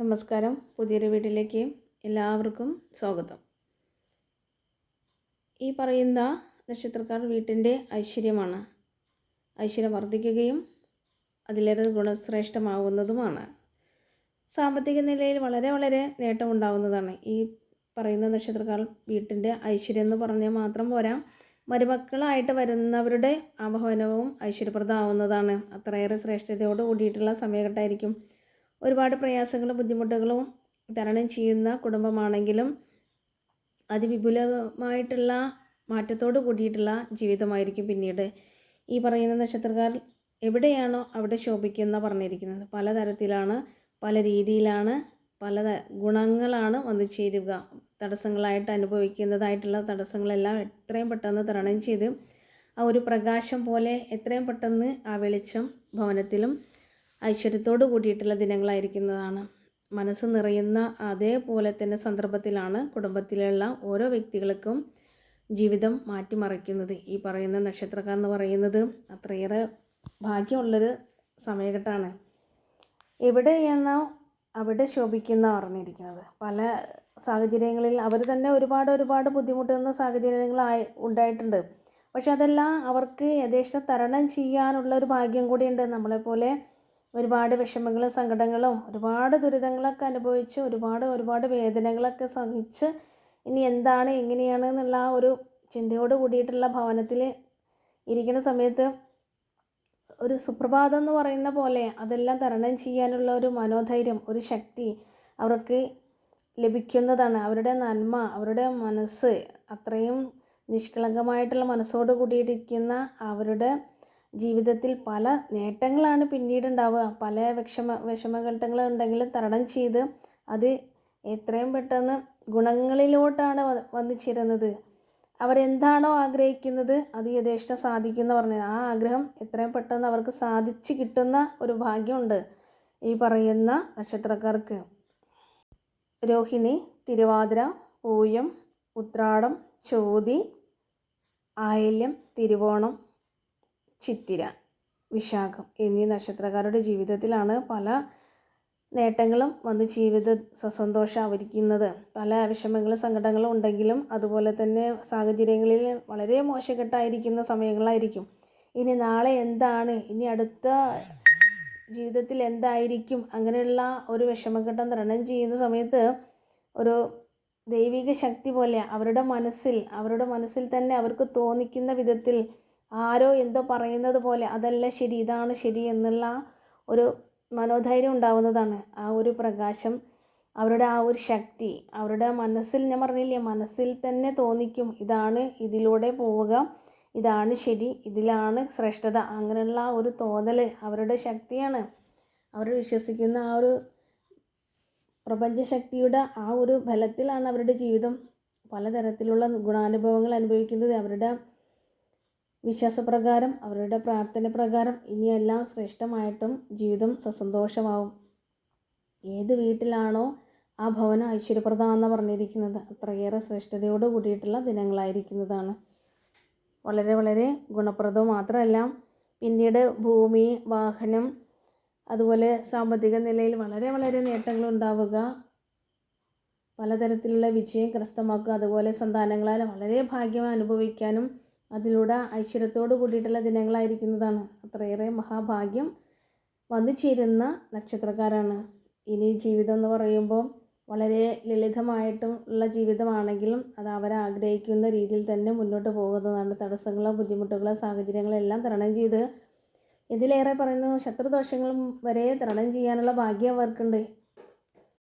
നമസ്കാരം. പുതിയൊരു വീട്ടിലേക്ക് എല്ലാവർക്കും സ്വാഗതം. ഈ പറയുന്ന നക്ഷത്രക്കാർ വീട്ടിന്റെ ഐശ്വര്യമാണ്. ഐശ്വര്യം വർദ്ധിക്കുകയും അതിലേറെ ഗുണശ്രേഷ്ഠമാവുന്നതുമാണ് സാമ്പത്തിക നിലയിൽ വളരെ വളരെ നേട്ടം ഉണ്ടാവുന്നതാണ് ഈ പറയുന്ന നക്ഷത്രക്കാർ വീട്ടിന്റെ ഐശ്വര്യം എന്ന് പറഞ്ഞാൽ മാത്രം പോരാ മരുമക്കളായിട്ട് വരുന്നവരുടെ ആഭവനവും ഐശ്വര്യപ്രദമാവുന്നതാണ്. അത്രയേറെ ശ്രേഷ്ഠതയോട് കൂടിയിട്ടുള്ള സമയഘട്ടമായിരിക്കും ഒരുപാട് പ്രയാസങ്ങളും ബുദ്ധിമുട്ടുകളും തരണം ചെയ്യുന്ന കുടുംബമാണെങ്കിലും അതിവിപുലമായിട്ടുള്ള മാറ്റത്തോട് കൂടിയിട്ടുള്ള ജീവിതമായിരിക്കും പിന്നീട് ഈ പറയുന്ന നക്ഷത്രക്കാർ എവിടെയാണോ അവിടെ ശോഭിക്കുന്ന പറഞ്ഞിരിക്കുന്നത്. പലതരത്തിലാണ് പല രീതിയിലാണ് പല ഗുണങ്ങളാണ് വന്നു ചേരുക. തടസ്സങ്ങളായിട്ട് അനുഭവിക്കുന്നതായിട്ടുള്ള തടസ്സങ്ങളെല്ലാം എത്രയും പെട്ടെന്ന് തരണം ചെയ്ത് ആ ഒരു പ്രകാശം പോലെ എത്രയും പെട്ടെന്ന് ആ വെളിച്ചം ഭവനത്തിലും ഐശ്വര്യത്തോടു കൂടിയിട്ടുള്ള ദിനങ്ങളായിരിക്കുന്നതാണ്. മനസ്സ് നിറയുന്ന അതേപോലെ തന്നെ സന്ദർഭത്തിലാണ് കുടുംബത്തിലുള്ള ഓരോ വ്യക്തികൾക്കും ജീവിതം മാറ്റിമറിക്കുന്നത്. ഈ പറയുന്ന നക്ഷത്രക്കാർ എന്ന് പറയുന്നത് അത്രയേറെ ഭാഗ്യമുള്ളൊരു സമയഘട്ടമാണ്. എവിടെയാണോ അവിടെ ശോഭിക്കുന്ന പറഞ്ഞിരിക്കുന്നത്. പല സാഹചര്യങ്ങളിൽ അവർ തന്നെ ഒരുപാട് ഒരുപാട് ബുദ്ധിമുട്ടുന്ന സാഹചര്യങ്ങളായി ഉണ്ടായിട്ടുണ്ട്. പക്ഷെ അതെല്ലാം അവർക്ക് യഥേഷ്ട തരണം ചെയ്യാനുള്ള ഒരു ഭാഗ്യം കൂടിയുണ്ട്. നമ്മളെപ്പോലെ ഒരുപാട് വിഷമങ്ങളും സങ്കടങ്ങളും ഒരുപാട് ദുരിതങ്ങളൊക്കെ അനുഭവിച്ച് ഒരുപാട് ഒരുപാട് വേദനകളൊക്കെ സഹിച്ച് ഇനി എന്താണ് എങ്ങനെയാണ് എന്നുള്ള ആ ഒരു ചിന്തയോട് കൂടിയിട്ടുള്ള ഭവനത്തിൽ ഇരിക്കുന്ന സമയത്ത് ഒരു സുപ്രഭാതം എന്ന് പറയുന്ന പോലെ അതെല്ലാം തരണം ചെയ്യാനുള്ള ഒരു മനോധൈര്യം ഒരു ശക്തി അവർക്ക് ലഭിക്കുന്നതാണ്. അവരുടെ നന്മ അവരുടെ മനസ്സ് അത്രയും നിഷ്കളങ്കമായിട്ടുള്ള മനസ്സോട് കൂടിയിട്ടിരിക്കുന്ന അവരുടെ ജീവിതത്തിൽ പല നേട്ടങ്ങളാണ് പിന്നീട് ഉണ്ടാവുക പല വിഷമ വിഷമഘട്ടങ്ങൾ ഉണ്ടെങ്കിലും തരണം ചെയ്ത് അത് എത്രയും പെട്ടെന്ന് ഗുണങ്ങളിലോട്ടാണ് വന്നു ചേരുന്നത്. അവരെന്താണോ ആഗ്രഹിക്കുന്നത് അത് യഥേഷ്ടം സാധിക്കുന്ന പറഞ്ഞത്. ആ ആഗ്രഹം എത്രയും പെട്ടെന്ന് അവർക്ക് സാധിച്ചു കിട്ടുന്ന ഒരു ഭാഗ്യമുണ്ട് ഈ പറയുന്ന നക്ഷത്രക്കാർക്ക്. രോഹിണി തിരുവാതിര പൂയം ഉത്രാടം ചോതി ആയില്യം തിരുവോണം ചിത്തിര വിശാഖം എന്നീ നക്ഷത്രക്കാരുടെ ജീവിതത്തിലാണ് പല നേട്ടങ്ങളും വന്ന് ജീവിത സസന്തോഷം അവരിക്കുന്നത് പല വിഷമങ്ങളും സങ്കടങ്ങളും ഉണ്ടെങ്കിലും അതുപോലെ തന്നെ സാഹചര്യങ്ങളിൽ വളരെ മോശക്കെട്ടായിരിക്കുന്ന സമയങ്ങളായിരിക്കും. ഇനി നാളെ എന്താണ്? ഇനി അടുത്ത ജീവിതത്തിൽ എന്തായിരിക്കും? അങ്ങനെയുള്ള ഒരു വിഷമഘട്ടം തരണം ചെയ്യുന്ന സമയത്ത് ഒരു ദൈവിക ശക്തി പോലെ അവരുടെ മനസ്സിൽ അവരുടെ മനസ്സിൽ തന്നെ അവർക്ക് തോന്നിക്കുന്ന വിധത്തിൽ ആരോ എന്തോ പറയുന്നത് പോലെ അതല്ല ശരി ഇതാണ് ശരി എന്നുള്ള ഒരു മനോധൈര്യം ഉണ്ടാവുന്നതാണ്. ആ ഒരു പ്രകാശം അവരുടെ ആ ഒരു ശക്തി അവരുടെ മനസ്സിൽ ഞാൻ പറഞ്ഞില്ലേ മനസ്സിൽ തന്നെ തോന്നിക്കും ഇതാണ് ഇതിലൂടെ പോവുക ഇതാണ് ശരി ഇതിലാണ് ശ്രേഷ്ഠത അങ്ങനെയുള്ള ആ ഒരു തോന്നൽ അവരുടെ ശക്തിയാണ്. അവർ വിശ്വസിക്കുന്ന ആ ഒരു പ്രപഞ്ചശക്തിയുടെ ആ ഒരു ഫലത്തിലാണ് അവരുടെ ജീവിതം. പലതരത്തിലുള്ള ഗുണാനുഭവങ്ങൾ അനുഭവിക്കുന്നത് അവരുടെ വിശ്വാസപ്രകാരം അവരുടെ പ്രാർത്ഥന പ്രകാരം ഇനിയെല്ലാം ശ്രേഷ്ഠമായിട്ടും ജീവിതം സസന്തോഷമാവും. ഏത് വീട്ടിലാണോ ആ ഭവനം ഐശ്വര്യപ്രദമെന്ന് പറഞ്ഞിരിക്കുന്നത് അത്രയേറെ ശ്രേഷ്ഠതയോട് കൂടിയിട്ടുള്ള ദിനങ്ങളായിരിക്കുന്നതാണ്. വളരെ വളരെ ഗുണപ്രദവും മാത്രമല്ല പിന്നീട് ഭൂമി വാഹനം അതുപോലെ സാമ്പത്തിക നിലയിൽ വളരെ വളരെ നേട്ടങ്ങൾ ഉണ്ടാവുക പലതരത്തിലുള്ള വിജയം കരസ്ഥമാക്കുക അതുപോലെ സന്താനങ്ങളാൽ വളരെ ഭാഗ്യം അനുഭവിക്കാനും അതിലൂടെ ഐശ്വര്യത്തോട് കൂടിയിട്ടുള്ള ദിനങ്ങളായിരിക്കുന്നതാണ്. അത്രയേറെ മഹാഭാഗ്യം വന്നു ചേരുന്ന നക്ഷത്രക്കാരാണ്. ഇനി ജീവിതം എന്ന് പറയുമ്പോൾ വളരെ ലളിതമായിട്ടും ഉള്ള ജീവിതമാണെങ്കിലും അത് അവരാഗ്രഹിക്കുന്ന രീതിയിൽ തന്നെ മുന്നോട്ട് പോകുന്നതാണ്. തടസ്സങ്ങളോ ബുദ്ധിമുട്ടുകളോ സാഹചര്യങ്ങളോ എല്ലാം തരണം ചെയ്ത് ഇതിലേറെ പറയുന്നു ശത്രുദോഷങ്ങളും വരെ തരണം ചെയ്യാനുള്ള ഭാഗ്യം അവർക്കുണ്ട്.